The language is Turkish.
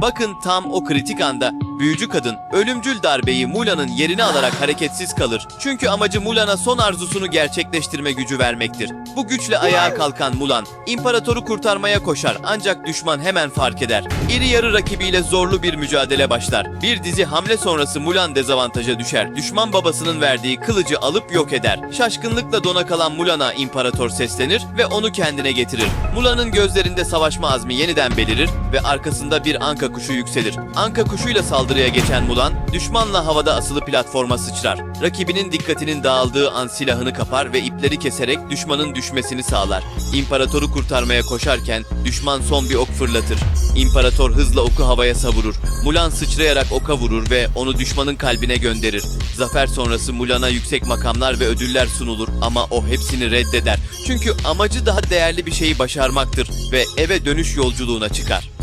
Bakın tam o kritik anda büyücü kadın ölümcül darbeyi Mula'nın yerine alarak hareketsiz kalır. Çünkü amacı Mula'na son arzusunu gerçekleştirme gücü vermektir. Bu güçle ayağa kalkan Mulan, imparatoru kurtarmaya koşar ancak düşman hemen fark eder. İri yarı rakibiyle zorlu bir mücadele başlar. Bir dizi hamle sonrası Mulan dezavantaja düşer. Düşman babasının verdiği kılıcı alıp yok eder. Şaşkınlıkla dona kalan Mulan'a imparator seslenir ve onu kendine getirir. Mulan'ın gözlerinde savaşma azmi yeniden belirir ve arkasında bir anka kuşu yükselir. Anka kuşuyla saldırıya geçen Mulan, düşmanla havada asılı platforma sıçrar. Rakibinin dikkatinin dağıldığı an silahını kapar ve ipleri keserek düşmanın düşmesini sağlar. İmparatoru kurtarmaya koşarken düşman son bir ok fırlatır. İmparator hızla oku havaya savurur. Mulan sıçrayarak oka vurur ve onu düşmanın kalbine gönderir. Zafer sonrası Mulan'a yüksek makamlar ve ödüller sunulur ama o hepsini reddeder. Çünkü amacı daha değerli bir şeyi başarmaktır ve eve dönüş yolculuğuna çıkar.